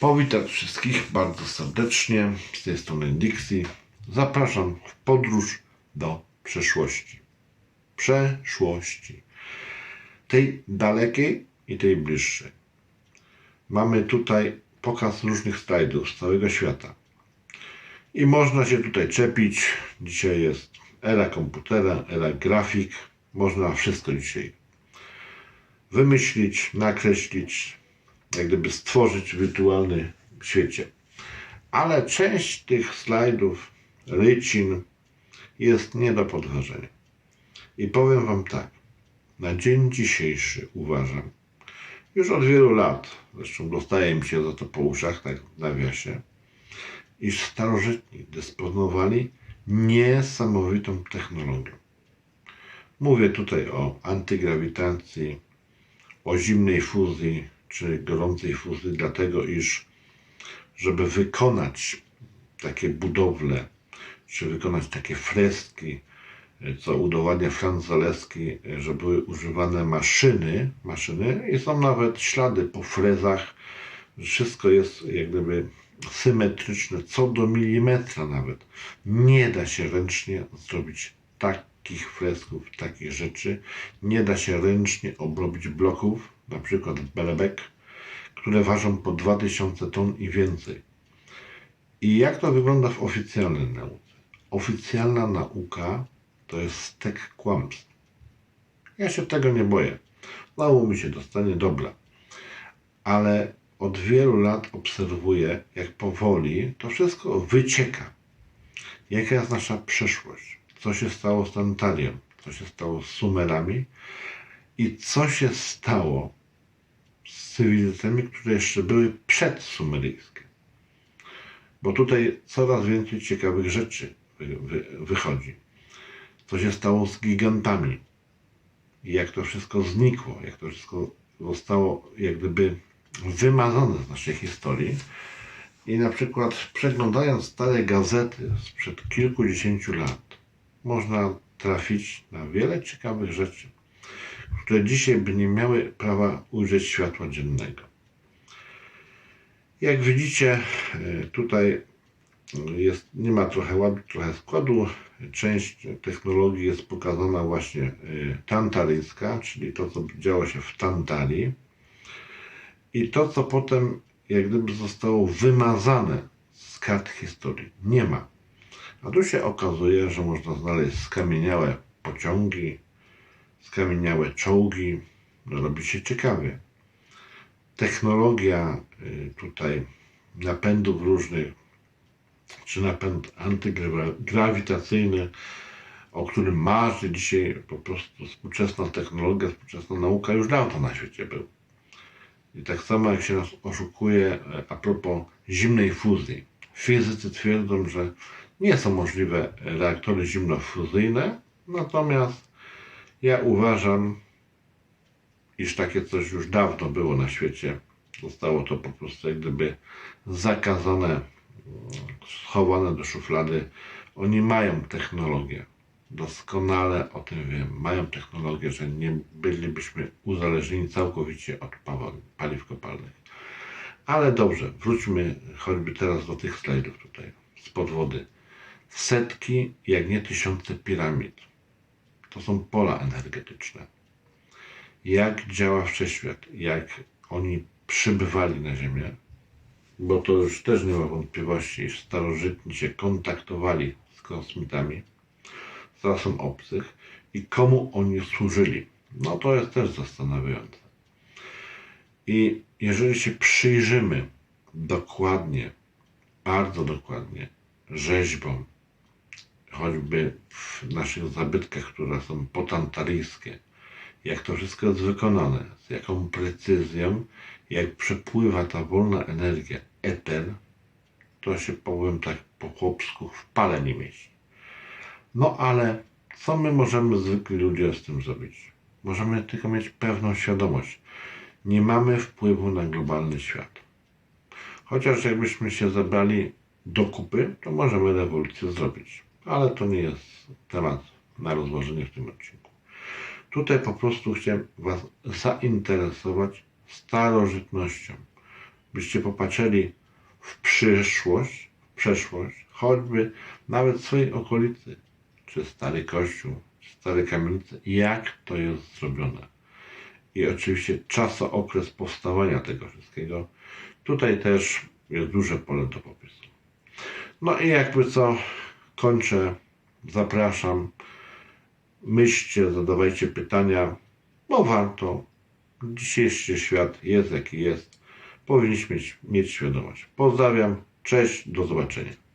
Powitać wszystkich bardzo serdecznie. Z tej strony Dixie. Zapraszam w podróż do przeszłości. Przeszłości. Tej dalekiej i tej bliższej. Mamy tutaj pokaz różnych slajdów z całego świata. I można się tutaj czepić. Dzisiaj jest era komputera, era grafik. Można wszystko dzisiaj wymyślić, nakreślić, jak gdyby stworzyć w wirtualnym świecie. Ale część tych slajdów, rycin jest nie do podważenia. I powiem Wam tak, na dzień dzisiejszy uważam, już od wielu lat, zresztą dostaje mi się za to po uszach, tak w nawiasie, iż starożytni dysponowali niesamowitą technologią. Mówię tutaj o antygrawitacji, o zimnej fuzji czy gorącej fuzji, dlatego iż żeby wykonać takie budowle, czy wykonać takie freski, co udowadnia Franz Zaleski, że były używane maszyny, maszyny i są nawet ślady po frezach, wszystko jest jak gdyby symetryczne, co do milimetra nawet. Nie da się ręcznie zrobić takich fresków, takich rzeczy. Nie da się ręcznie obrobić bloków, na przykład belebek, które ważą po 2000 ton i więcej. I jak to wygląda w oficjalnej nauce? Oficjalna nauka to jest stek kłamstw. Ja się tego nie boję. Mało mi się dostanie dobra. Ale od wielu lat obserwuję, jak powoli to wszystko wycieka. Jaka jest nasza przeszłość? Co się stało z Tantalią? Co się stało z Sumerami? I co się stało z cywilizacjami, które jeszcze były przedsumeryjskie? Bo tutaj coraz więcej ciekawych rzeczy wy, wy, wychodzi. Co się stało z gigantami? Jak to wszystko znikło? Jak to wszystko zostało jak gdyby wymazane z naszej historii. I na przykład przeglądając stare gazety sprzed kilkudziesięciu lat, można trafić na wiele ciekawych rzeczy, które dzisiaj by nie miały prawa ujrzeć światła dziennego. Jak widzicie, e, tutaj jest, nie ma trochę ładu, trochę składu. Część technologii jest pokazana właśnie e, tantaryjska, czyli to, co działo się w Tantarii i to, co potem jak gdyby zostało wymazane z kart historii. Nie ma. A tu się okazuje, że można znaleźć skamieniałe pociągi, skamieniałe czołgi. Robi się ciekawie. Technologia y, tutaj napędów różnych, czy napęd antygrawitacyjny, o którym marzy dzisiaj po prostu współczesna technologia, współczesna nauka, już dawno na świecie był. I tak samo jak się nas oszukuje e, a propos zimnej fuzji. Fizycy twierdzą, że nie są możliwe reaktory zimnofuzyjne, natomiast ja uważam, iż takie coś już dawno było na świecie. Zostało to po prostu jak gdyby zakazane, schowane do szuflady. Oni mają technologię doskonale o tym wiem. Mają technologię, że nie bylibyśmy uzależnieni całkowicie od paliw kopalnych. Ale dobrze, wróćmy choćby teraz do tych slajdów tutaj, spod wody. Setki, jak nie tysiące piramid. To są pola energetyczne. Jak działa wszechświat, jak oni przybywali na Ziemię, bo to już też nie ma wątpliwości, iż starożytni się kontaktowali z kosmitami z rasą obcych i komu oni służyli. No to jest też zastanawiające. I jeżeli się przyjrzymy dokładnie, bardzo dokładnie rzeźbom, choćby w naszych zabytkach, które są potantaryjskie, jak to wszystko jest wykonane, z jaką precyzją, jak przepływa ta wolna energia, eter, to się powiem tak po chłopsku w pale nie mieści. No ale co my możemy zwykli ludzie z tym zrobić? Możemy tylko mieć pewną świadomość. Nie mamy wpływu na globalny świat. Chociaż jakbyśmy się zebrali do kupy, to możemy rewolucję zrobić. Ale to nie jest temat na rozłożenie w tym odcinku. Tutaj po prostu chciałem Was zainteresować starożytnością. byście popatrzyli w przyszłość, w przeszłość, choćby nawet w swojej okolicy, czy stary kościół, czy stare kamienice, jak to jest zrobione. I oczywiście czasookres powstawania tego wszystkiego. Tutaj też jest duże pole do popisu. No i jakby co, kończę, zapraszam, myślcie, zadawajcie pytania, bo warto. Dzisiejszy świat jest jaki jest. Powinniśmy mieć, świadomość. Pozdrawiam, cześć, do zobaczenia.